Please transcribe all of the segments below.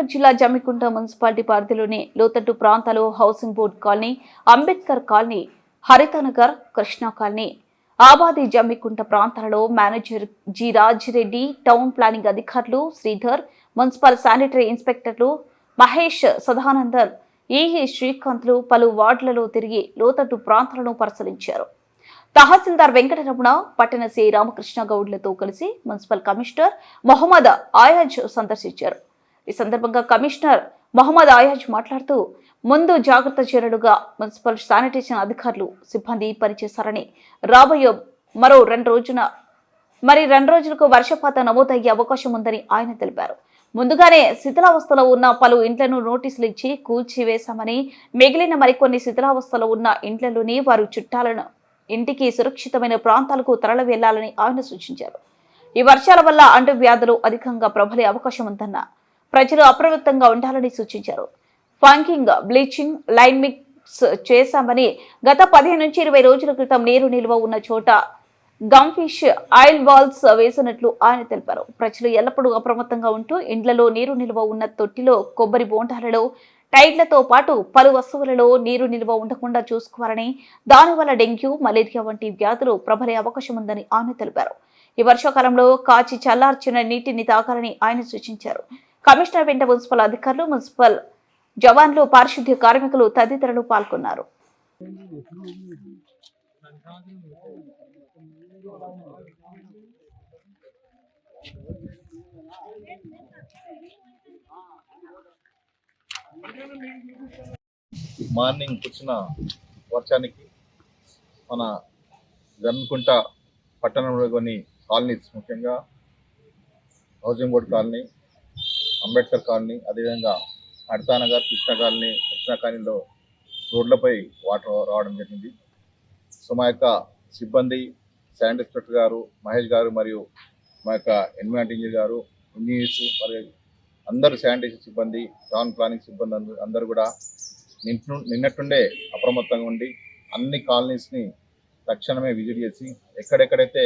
కరీంనగర్ జిల్లా జమ్మికుంట మున్సిపాలిటీ పరిధిలోని లోతట్టు ప్రాంతాలు housing board colony Ambedkar colony Haritanagar Krishna colony. Abadi Jammikunta ప్రాంతాలలో manager G Rajireddy town planning అధికారులు శ్రీధర్ మున్సిపల్ శానిటరీ ఇన్స్పెక్టర్లు మహేష్ సదానందన్ ఈఈ శ్రీకాంత్లు పలు వార్డులలో తిరిగి లోతట్టు ప్రాంతాలను పరిశీలించారు. తహసీల్దార్ వెంకటరమణ పట్టణ సి రామకృష్ణ గౌడ్లతో కలిసి మున్సిపల్ కమిషనర్ మొహమ్మద్ ఆయాజ్ సందర్శించారు. ఈ సందర్భంగా కమిషనర్ మహమ్మద్ ఆయాజ్ మాట్లాడుతూ ముందు జాగ్రత్త చర్యలుగా మున్సిపల్ శానిటేషన్ అధికారులు సిబ్బంది పనిచేశారని రాబోయే మరో రెండు రోజున మరి రెండు రోజులకు వర్షపాతం నమోదయ్యే అవకాశం ఉందని ఆయన తెలిపారు. ముందుగానే శిథిలావస్థలో ఉన్న పలు ఇండ్లను నోటీసులు ఇచ్చి కూల్చివేశామని మిగిలిన మరికొన్ని శిథిలావస్థలో ఉన్న ఇండ్లలోని వారు చుట్టాలను ఇంటికి సురక్షితమైన ప్రాంతాలకు తరలి వెళ్ళాలని ఆయన సూచించారు. ఈ వర్షాల వల్ల అంటు వ్యాధులు అధికంగా ప్రబలే అవకాశం ఉందన్న ప్రజలు అప్రమత్తంగా ఉండాలని సూచించారు. ఫంకింగ్ బ్లీచింగ్ లైన్ మిక్స్ చేశామని గత పదిహేను నుంచి ఇరవై రోజుల క్రితం నీరు నిల్వ ఉన్న చోట గంఫిష్ ఆయిల్ బాల్స్ వేసినట్లు ఆయన తెలిపారు. ప్రజలు ఎల్లప్పుడూ అప్రమత్తంగా ఉంటూ ఇండ్లలో నీరు నిల్వ ఉన్న తొట్టిలో కొబ్బరి బోండాలలో టైర్లతో పాటు పలు వస్తువులలో నీరు నిల్వ ఉండకుండా చూసుకోవాలని దానివల్ల డెంగ్యూ మలేరియా వంటి వ్యాధులు ప్రబలే అవకాశం ఉందని ఆయన తెలిపారు. ఈ వర్షాకాలంలో కాచి చల్లార్చిన నీటిని తాగాలని ఆయన సూచించారు. కమిషనర్ వెంట మున్సిపల్ అధికారులు మున్సిపల్ జవాన్లు పారిశుద్ధ్య కార్మికులు తదితరులు పాల్గొన్నారు. మార్నింగ్ కురిసిన వర్షానికి మన గన్కుంట పట్టణంలో కొన్ని కాలనీస్ ముఖ్యంగా housing board colony Ambedkar colony అదేవిధంగా హర్తానగర్ కృష్ణ కాలనీ కృష్ణ కాలనీలో రోడ్లపై వాటర్ రావడం జరిగింది. సో మా యొక్క సిబ్బంది శాండ్ ఇన్స్పెక్టర్ గారు మహేష్ గారు మరియు మా యొక్క ఎన్విరాన్మెంట్ ఇంజనీర్ గారు ఇంజనీర్స్ మరియు అందరు శానిటేషన్ సిబ్బంది టౌన్ ప్లానింగ్ సిబ్బంది అందరూ అందరూ కూడా నిన్న నిన్నట్టుండే అప్రమత్తంగా ఉండి అన్ని కాలనీస్ని తక్షణమే విజిట్ చేసి ఎక్కడెక్కడైతే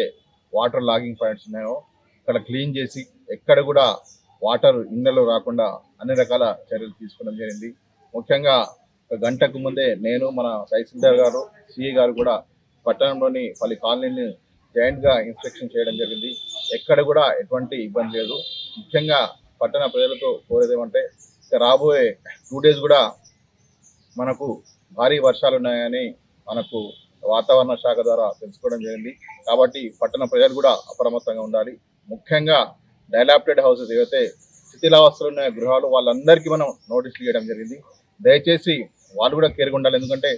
వాటర్ లాగింగ్ పాయింట్స్ ఉన్నాయో అక్కడ క్లీన్ చేసి ఎక్కడ కూడా వాటర్ ఇండ్లలో రాకుండా అన్ని రకాల చర్యలు తీసుకోవడం జరిగింది. ముఖ్యంగా ఒక గంటకు ముందే నేను మన తహసీల్దార్ గారు సిఐ గారు కూడా పట్టణంలోని పలు కాలనీని జాయింట్గా ఇన్స్పెక్షన్ చేయడం జరిగింది. ఎక్కడ కూడా ఎటువంటి ఇబ్బంది లేదు. ముఖ్యంగా పట్టణ ప్రజలతో కోరేది ఏమంటే రాబోయే టూ డేస్ కూడా మనకు భారీ వర్షాలు ఉన్నాయని మనకు వాతావరణ శాఖ ద్వారా తెలుసుకోవడం జరిగింది. కాబట్టి పట్టణ ప్రజలు కూడా అప్రమత్తంగా ఉండాలి. ముఖ్యంగా డైలాప్టెడ్ హౌసెస్ ఏవైతే స్థితిలావస్థలు ఉన్న గృహాలు వాళ్ళందరికీ మనం నోటీసులు ఇవ్వడం జరిగింది. దయచేసి వాళ్ళు కూడా కేర్గా ఉండాలి. ఎందుకంటే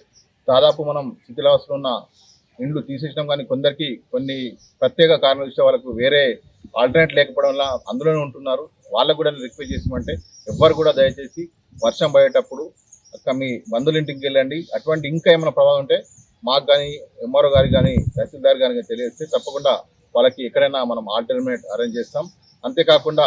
దాదాపు మనం స్థితిలావస్థలు ఉన్న ఇండ్లు తీసేసినాం కానీ కొందరికి కొన్ని ప్రత్యేక కారణాలు ఇచ్చే వాళ్ళకు వేరే ఆల్టర్నేట్ లేకపోవడం వల్ల అందులోనే ఉంటున్నారు. వాళ్ళకు కూడా రిక్వెస్ట్ చేసామంటే ఎవ్వరు కూడా దయచేసి వర్షం పడేటప్పుడు అక్క మీ బంధువుల ఇంటికి వెళ్ళండి. అటువంటి ఇంకా ఏమైనా ప్రభావం ఉంటే మాకు కానీ ఎంఆర్ఓ గారికి కానీ తహసీల్దార్ గారికి తెలియజేస్తే తప్పకుండా వాళ్ళకి ఎక్కడైనా మనం ఆల్టర్నేట్ అరేంజ్ చేస్తాం. అంతేకాకుండా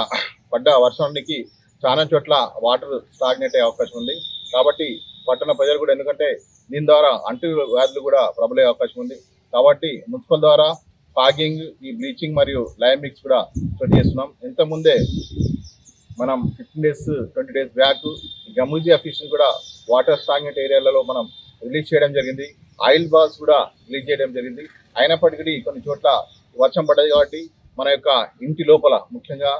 పడ్డ వర్షానికి చాలా చోట్ల వాటర్ స్టాగ్నేట్ అయ్యే అవకాశం ఉంది. కాబట్టి పట్టణ ప్రజలు కూడా ఎందుకంటే దీని ద్వారా అంటు వ్యాధులు కూడా ప్రబలే అవకాశం ఉంది. కాబట్టి మున్సిపల్ ద్వారా ఫాగింగ్ ఈ బ్లీచింగ్ మరియు లైమ్ మిక్స్ కూడా స్టడీ చేస్తున్నాం. ఇంతకుముందే మనం fifteen days twenty days back గమూజీ official కూడా వాటర్ స్టాగ్నెట్ ఏరియాలలో మనం రిలీజ్ చేయడం జరిగింది. ఆయిల్ బాల్స్ కూడా రిలీజ్ చేయడం జరిగింది. అయినప్పటికీ కొన్ని చోట్ల వర్షం పడ్డది కాబట్టి మన యొక్క ఇంటి లోపల ముఖ్యంగా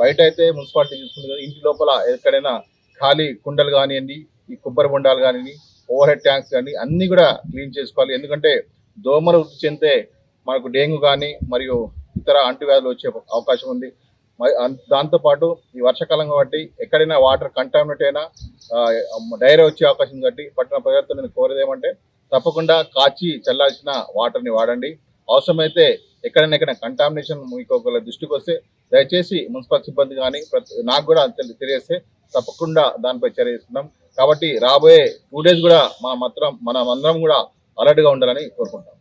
బయట అయితే మున్సిపాలిటీ చూసుకుంటుంది కదా, ఇంటి లోపల ఎక్కడైనా ఖాళీ కుండలు కానివ్వండి ఈ కొబ్బరి బొండాలు కానివ్వండి ఓవర్ హెడ్ ట్యాంక్స్ కానీ అన్నీ కూడా క్లీన్ చేసుకోవాలి. ఎందుకంటే దోమలు వృద్ధి చెందితే మనకు డెంగ్యూ కానీ మరియు ఇతర అంటువ్యాధులు వచ్చే అవకాశం ఉంది. మరి దాంతోపాటు ఈ వర్షాకాలం కాబట్టి ఎక్కడైనా వాటర్ కంటామినేట్ అయినా డైరీ వచ్చే అవకాశం కాబట్టి పట్టణ ప్రజలతో నేను కోరేది ఏమంటే తప్పకుండా కాచి చల్లాల్సిన వాటర్ని వాడండి. అవసరమైతే ఎక్కడైనా కంటామినేషన్ మీకు ఒకవేళ దృష్టికి వస్తే దయచేసి మున్సిపల్ సిబ్బంది కానీ నాకు కూడా తెలియస్తే తెలియజేస్తే తప్పకుండా దానిపై చర్య తీసుకుంటాం కాబట్టి రాబోయే టూ డేస్ కూడా మా మాత్రం మనం అందరం కూడా అలర్ట్గా ఉండాలని కోరుకుంటాం.